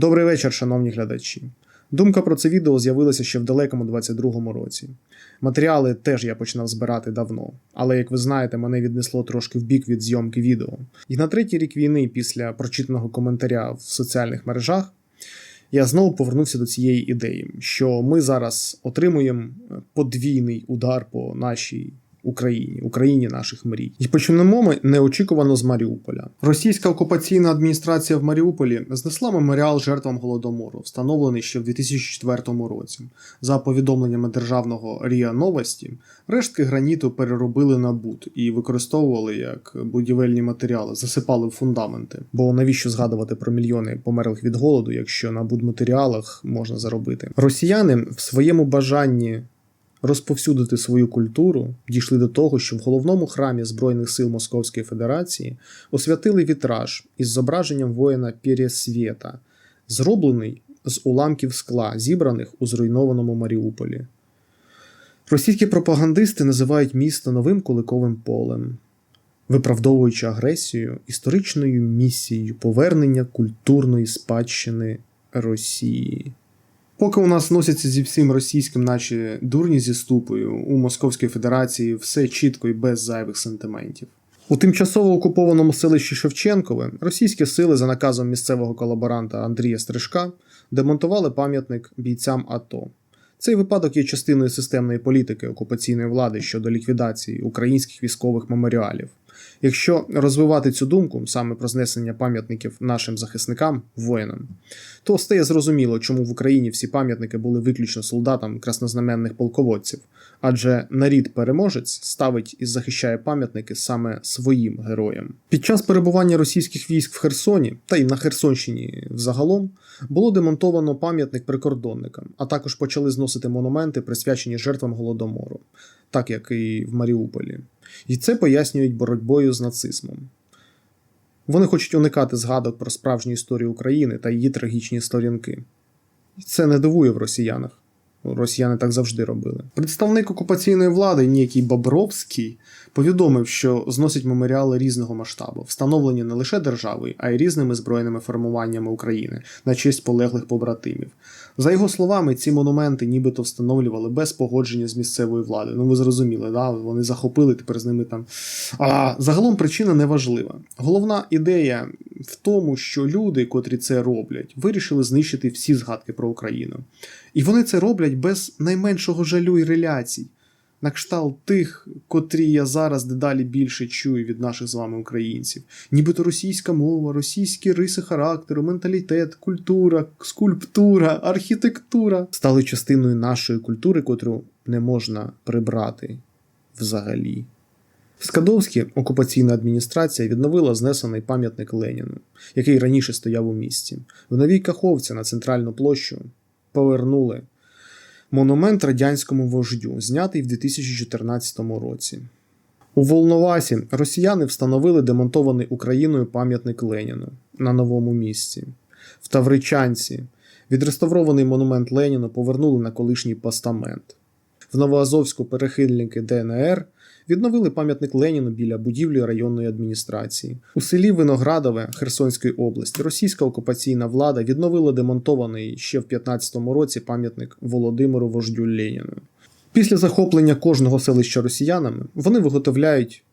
Добрий вечір, шановні глядачі. Думка про це відео з'явилася ще в далекому 22-му році. Матеріали теж я починав збирати давно, але як ви знаєте, мене віднесло трошки в бік від зйомки відео. І на третій рік війни, після прочитаного коментаря в соціальних мережах, я знову повернувся до цієї ідеї, що ми зараз отримуємо подвійний удар по нашій Україні, Україні наших мрій. І почнемо ми неочікувано з Маріуполя. Російська окупаційна адміністрація в Маріуполі знесла меморіал жертвам голодомору, встановлений ще в 2004 році. За повідомленнями державного РІА Новості, рештки граніту переробили на бут і використовували як будівельні матеріали, засипали в фундаменти. Бо навіщо згадувати про мільйони померлих від голоду, якщо на будматеріалах можна заробити? Росіяни в своєму бажанні розповсюдити свою культуру, дійшли до того, що в головному храмі Збройних сил Московської Федерації освятили вітраж із зображенням воїна Пересвєта, зроблений з уламків скла, зібраних у зруйнованому Маріуполі. Російські пропагандисти називають місто новим куликовим полем, виправдовуючи агресію історичною місією повернення культурної спадщини Росії. Поки у нас носяться зі всім російським, наче дурні зі ступою, у Московській Федерації все чітко і без зайвих сантиментів. У тимчасово окупованому селищі Шевченкове російські сили за наказом місцевого колаборанта Андрія Стрижка демонтували пам'ятник бійцям АТО. Цей випадок є частиною системної політики окупаційної влади щодо ліквідації українських військових меморіалів. Якщо розвивати цю думку саме про знесення пам'ятників нашим захисникам, воїнам, то стає зрозуміло, чому в Україні всі пам'ятники були виключно солдатам краснознаменних полководців, адже нарід переможець ставить і захищає пам'ятники саме своїм героям. Під час перебування російських військ в Херсоні та й на Херсонщині взагалом було демонтовано пам'ятник прикордонникам, а також почали зносити монументи, присвячені жертвам голодомору, так як і в Маріуполі. І це пояснюють боротьбою з нацизмом. Вони хочуть уникати згадок про справжню історію України та її трагічні сторінки. І це не дивує в росіянах. Росіяни так завжди робили. Представник окупаційної влади, ніякий Бобровський, повідомив, що зносять меморіали різного масштабу, встановлені не лише державою, а й різними збройними формуваннями України на честь полеглих побратимів. За його словами, ці монументи нібито встановлювали без погодження з місцевою владою. Ну ви зрозуміли, да? вони захопили тепер з ними там. А загалом причина не важлива. Головна ідея в тому, що люди, котрі це роблять, вирішили знищити всі згадки про Україну. І вони це роблять без найменшого жалю і реляцій. На кшталт тих, котрі я зараз дедалі більше чую від наших з вами українців, нібито російська мова, російські риси характеру, менталітет, культура, скульптура, архітектура стали частиною нашої культури, котру не можна прибрати взагалі. В Скадовській окупаційна адміністрація відновила знесений пам'ятник Леніну, який раніше стояв у місті. В новій Каховці на центральну площу повернули монумент радянському вождю, знятий в 2014 році. У Волновасі росіяни встановили демонтований Україною пам'ятник Леніну на новому місці. В Тавричанці відреставрований монумент Леніну повернули на колишній постамент. В Новоазовську перехильники ДНР відновили пам'ятник Леніну біля будівлі районної адміністрації. У селі Виноградове Херсонської області російська окупаційна влада відновила демонтований ще в 15-му році пам'ятник Володимиру Вождю Леніну. Після захоплення кожного селища росіянами вони виготовляють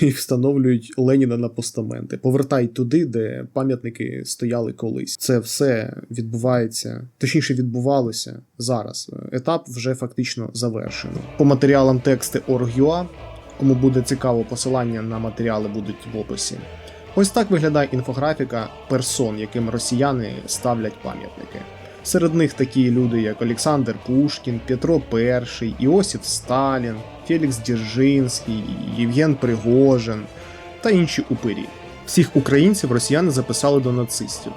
і встановлюють Леніна на постаменти, повертають туди, де пам'ятники стояли колись. Це все відбувається, точніше відбувалося зараз. Етап вже фактично завершено. По матеріалам тексти Org.ua, кому буде цікаво, посилання на матеріали будуть в описі. Ось так виглядає інфографіка персон, яким росіяни ставлять пам'ятники. Серед них такі люди, як Олександр Пушкін, Петро І, Іосиф Сталін, Фелікс Дзержинський, Євген Пригожин та інші упирі. Всіх українців росіяни записали до нацистів.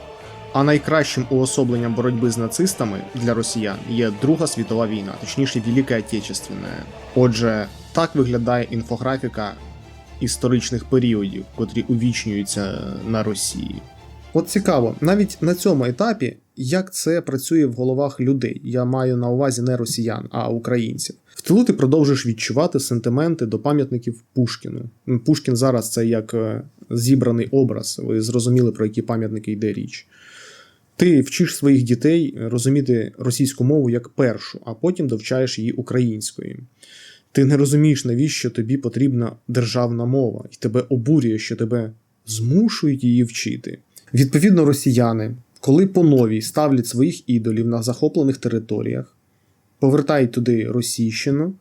А найкращим уособленням боротьби з нацистами для росіян є Друга світова війна, точніше Велика Отечественна. Отже, так виглядає інфографіка історичних періодів, котрі увічнюються на Росії. От цікаво, навіть на цьому етапі, як це працює в головах людей. Я маю на увазі не росіян, а українців. В тилу ти продовжуєш відчувати сентименти до пам'ятників Пушкіну. Пушкін зараз це як е, зібраний образ. Ви зрозуміли, про які пам'ятники йде річ. Ти вчиш своїх дітей розуміти російську мову як першу, а потім довчаєш її українською. Ти не розумієш, навіщо тобі потрібна державна мова, і тебе обурює, що тебе змушують її вчити. Відповідно, росіяни, коли по новій ставлять своїх ідолів на захоплених територіях, повертають туди російщину,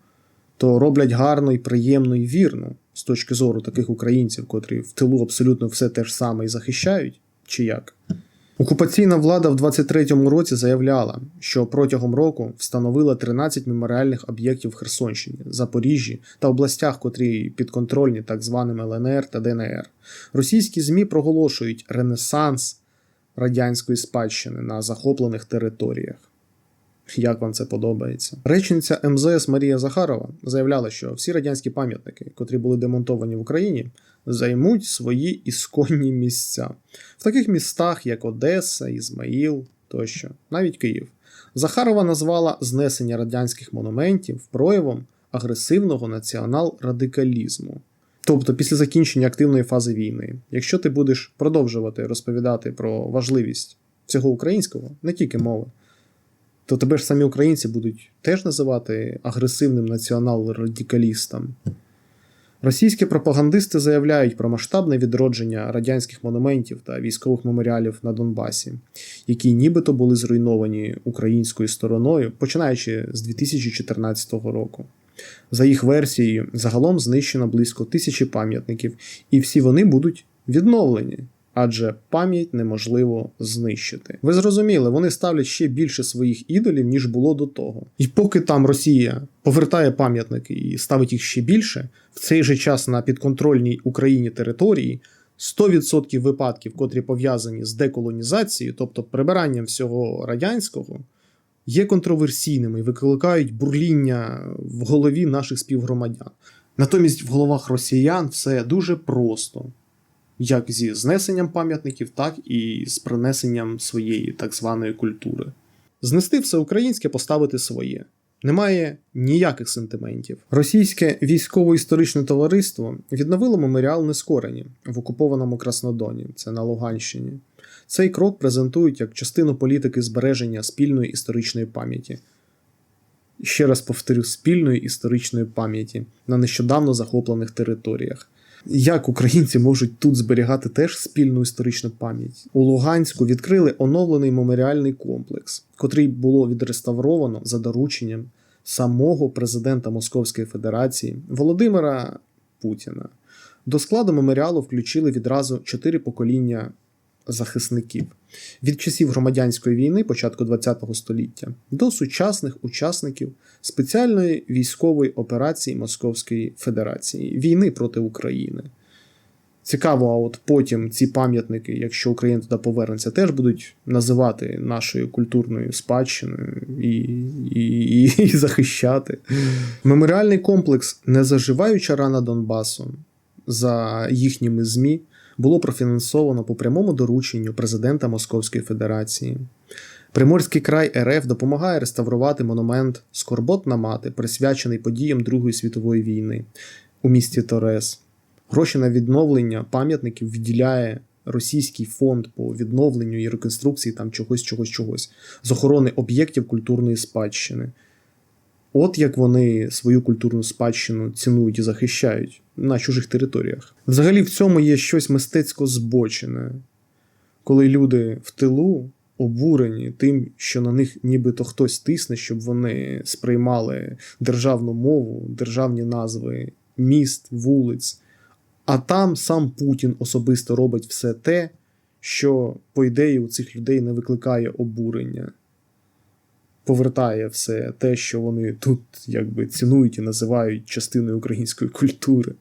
то роблять гарно і приємно і вірно з точки зору таких українців, котрі в тилу абсолютно все те ж саме і захищають, чи як. Окупаційна влада в 23-му році заявляла, що протягом року встановила 13 меморіальних об'єктів в Херсонщині, Запоріжжі та областях, котрі підконтрольні так званим ЛНР та ДНР. Російські ЗМІ проголошують ренесанс радянської спадщини на захоплених територіях. Як вам це подобається? Речниця МЗС Марія Захарова заявляла, що всі радянські пам'ятники, котрі були демонтовані в Україні, займуть свої ісконні місця в таких містах, як Одеса, Ізмаїл тощо, навіть Київ. Захарова назвала знесення радянських монументів проявом агресивного націонал-радикалізму. Тобто, після закінчення активної фази війни, якщо ти будеш продовжувати розповідати про важливість всього українського, не тільки мови, то тебе ж самі українці будуть теж називати агресивним націонал-радикалістом. Російські пропагандисти заявляють про масштабне відродження радянських монументів та військових меморіалів на Донбасі, які нібито були зруйновані українською стороною, починаючи з 2014 року. За їх версією, загалом знищено близько тисячі пам'ятників, і всі вони будуть відновлені. Адже пам'ять неможливо знищити. Ви зрозуміли, вони ставлять ще більше своїх ідолів, ніж було до того. І поки там Росія повертає пам'ятники і ставить їх ще більше, в цей же час на підконтрольній Україні території 100% випадків, котрі пов'язані з деколонізацією, тобто прибиранням всього радянського, є контроверсійними і викликають бурління в голові наших співгромадян. Натомість в головах росіян все дуже просто як зі знесенням пам'ятників, так і з принесенням своєї так званої культури. Знести все українське, поставити своє. Немає ніяких сентиментів. Російське військово-історичне товариство відновило меморіал Нескорені в окупованому Краснодоні, це на Луганщині. Цей крок презентують як частину політики збереження спільної історичної пам'яті. Ще раз повторю, спільної історичної пам'яті на нещодавно захоплених територіях. Як українці можуть тут зберігати теж спільну історичну пам'ять? У Луганську відкрили оновлений меморіальний комплекс, котрий було відреставровано за дорученням самого президента Московської Федерації Володимира Путіна. До складу меморіалу включили відразу чотири покоління захисників від часів громадянської війни, початку ХХ століття, до сучасних учасників спеціальної військової операції Московської Федерації війни проти України. Цікаво, а от потім ці пам'ятники, якщо Україна туди повернеться, теж будуть називати нашою культурною спадщиною і і, і, і захищати. Меморіальний комплекс Незаживаюча рана Донбасу за їхніми ЗМІ було профінансовано по прямому дорученню президента Московської Федерації. Приморський край РФ допомагає реставрувати монумент Скорботна мати, присвячений подіям Другої світової війни у місті Торес. Гроші на відновлення пам'ятників відділяє російський фонд по відновленню і реконструкції там чогось, чогось, чогось з охорони об'єктів культурної спадщини. От як вони свою культурну спадщину цінують і захищають на чужих територіях. Взагалі в цьому є щось мистецько збочене, коли люди в тилу обурені тим, що на них нібито хтось тисне, щоб вони сприймали державну мову, державні назви міст, вулиць. А там сам Путін особисто робить все те, що, по ідеї, у цих людей не викликає обурення. Повертає все те, що вони тут якби цінують і називають частиною української культури.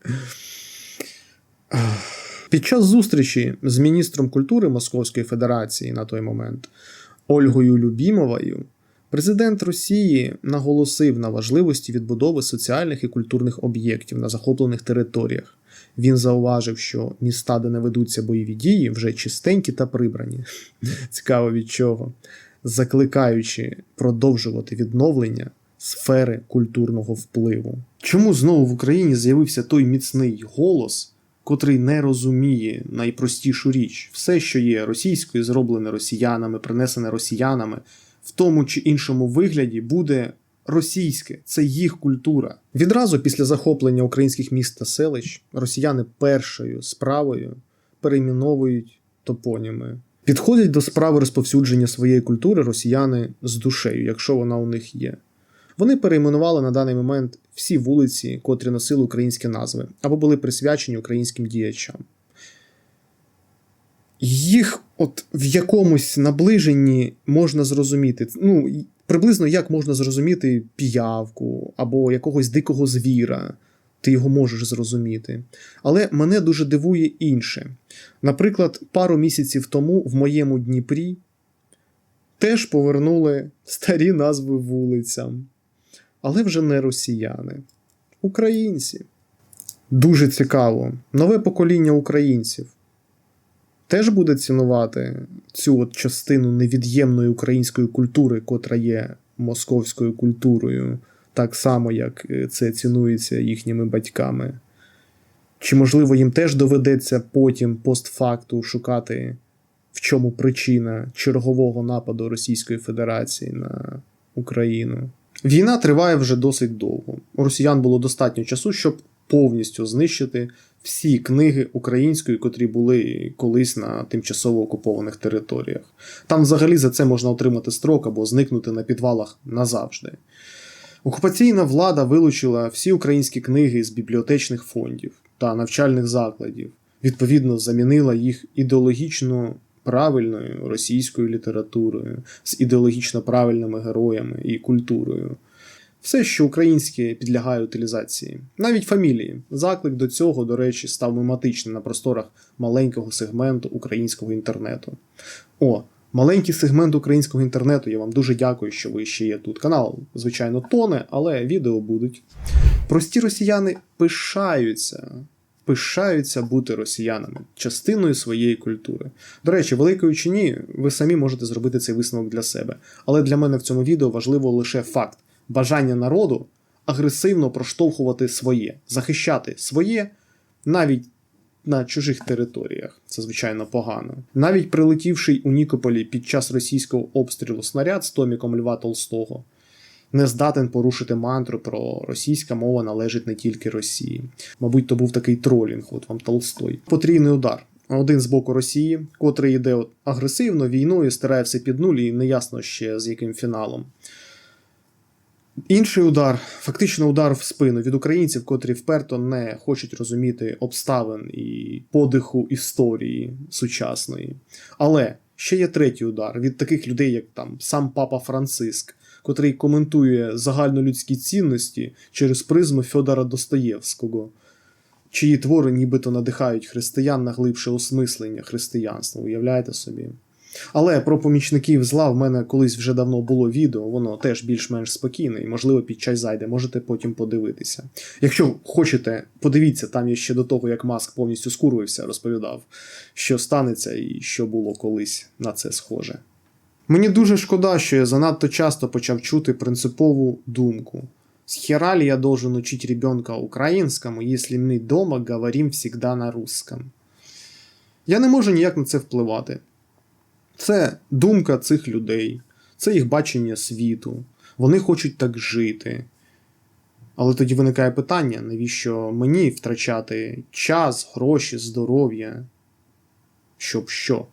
Під час зустрічі з міністром культури Московської Федерації на той момент Ольгою Любімовою президент Росії наголосив на важливості відбудови соціальних і культурних об'єктів на захоплених територіях. Він зауважив, що міста, де не ведуться бойові дії, вже чистенькі та прибрані. Цікаво від чого, закликаючи продовжувати відновлення сфери культурного впливу. Чому знову в Україні з'явився той міцний голос? котрий не розуміє найпростішу річ. Все, що є російською, зроблене росіянами, принесене росіянами, в тому чи іншому вигляді буде російське, це їх культура. Відразу після захоплення українських міст та селищ росіяни першою справою перейменовують топоніми. Підходять до справи розповсюдження своєї культури росіяни з душею, якщо вона у них є. Вони перейменували на даний момент всі вулиці, котрі носили українські назви, або були присвячені українським діячам. Їх от в якомусь наближенні можна зрозуміти. Ну, приблизно як можна зрозуміти піявку або якогось дикого звіра. Ти його можеш зрозуміти. Але мене дуже дивує інше. Наприклад, пару місяців тому в моєму Дніпрі теж повернули старі назви вулицям. Але вже не росіяни, українці. Дуже цікаво. Нове покоління українців теж буде цінувати цю от частину невід'ємної української культури, котра є московською культурою, так само, як е, це цінується їхніми батьками. Чи, можливо, їм теж доведеться потім постфакту шукати, в чому причина чергового нападу Російської Федерації на Україну? Війна триває вже досить довго. У росіян було достатньо часу, щоб повністю знищити всі книги української, котрі були колись на тимчасово окупованих територіях. Там взагалі за це можна отримати строк або зникнути на підвалах назавжди. Окупаційна влада вилучила всі українські книги з бібліотечних фондів та навчальних закладів, відповідно, замінила їх ідеологічно правильною російською літературою, з ідеологічно правильними героями і культурою. Все, що українське підлягає утилізації, навіть фамілії. Заклик до цього, до речі, став мематичним на просторах маленького сегменту українського інтернету. О, маленький сегмент українського інтернету. Я вам дуже дякую, що ви ще є тут. Канал, звичайно, тоне, але відео будуть. Прості росіяни пишаються. Пишаються бути росіянами, частиною своєї культури. До речі, великою чи ні, ви самі можете зробити цей висновок для себе. Але для мене в цьому відео важливо лише факт бажання народу агресивно проштовхувати своє, захищати своє навіть на чужих територіях. Це звичайно погано. Навіть прилетівший у Нікополі під час російського обстрілу снаряд з томіком Льва Толстого. Не здатен порушити мантру про російська мова належить не тільки Росії. Мабуть, то був такий тролінг, от вам Толстой. Потрійний удар. Один з боку Росії, котрий йде агресивно, війною, стирає все під нуль і неясно ще з яким фіналом. Інший удар, фактично удар в спину від українців, котрі вперто не хочуть розуміти обставин і подиху історії сучасної. Але ще є третій удар від таких людей, як там сам папа Франциск, котрий коментує загальнолюдські цінності через призму Фьодора Достоєвського, чиї твори нібито надихають християн на глибше осмислення християнства. Уявляєте собі? Але про помічників зла в мене колись вже давно було відео, воно теж більш-менш спокійне, і, можливо, під час зайде, можете потім подивитися. Якщо хочете, подивіться, там я ще до того, як Маск повністю скурвився, розповідав, що станеться і що було колись на це схоже. Мені дуже шкода, що я занадто часто почав чути принципову думку. С хера ли я должен учить ребенка украинскому, если мы дома говорим всегда на русском? Я не можу ніяк на це впливати. Це думка цих людей, це їх бачення світу. Вони хочуть так жити. Але тоді виникає питання, навіщо мені втрачати час, гроші, здоров'я? Щоб що?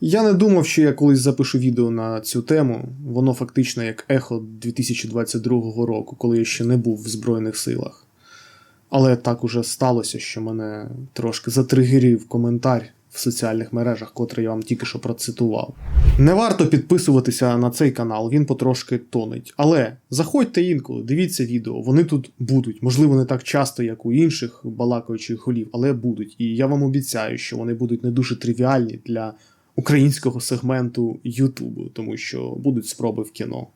Я не думав, що я колись запишу відео на цю тему. Воно фактично як ехо 2022 року, коли я ще не був в Збройних силах. Але так уже сталося, що мене трошки затригерів коментар в соціальних мережах, котрий я вам тільки що процитував. Не варто підписуватися на цей канал, він потрошки тонеть. Але заходьте інколи, дивіться відео, вони тут будуть. Можливо, не так часто, як у інших балакаючих голів, але будуть. І я вам обіцяю, що вони будуть не дуже тривіальні для українського сегменту Ютубу, тому що будуть спроби в кіно.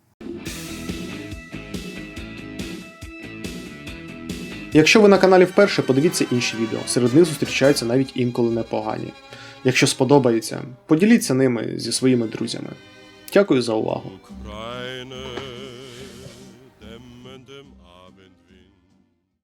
Якщо ви на каналі вперше, подивіться інші відео. Серед них зустрічаються навіть інколи непогані. Якщо сподобається, поділіться ними зі своїми друзями. Дякую за увагу.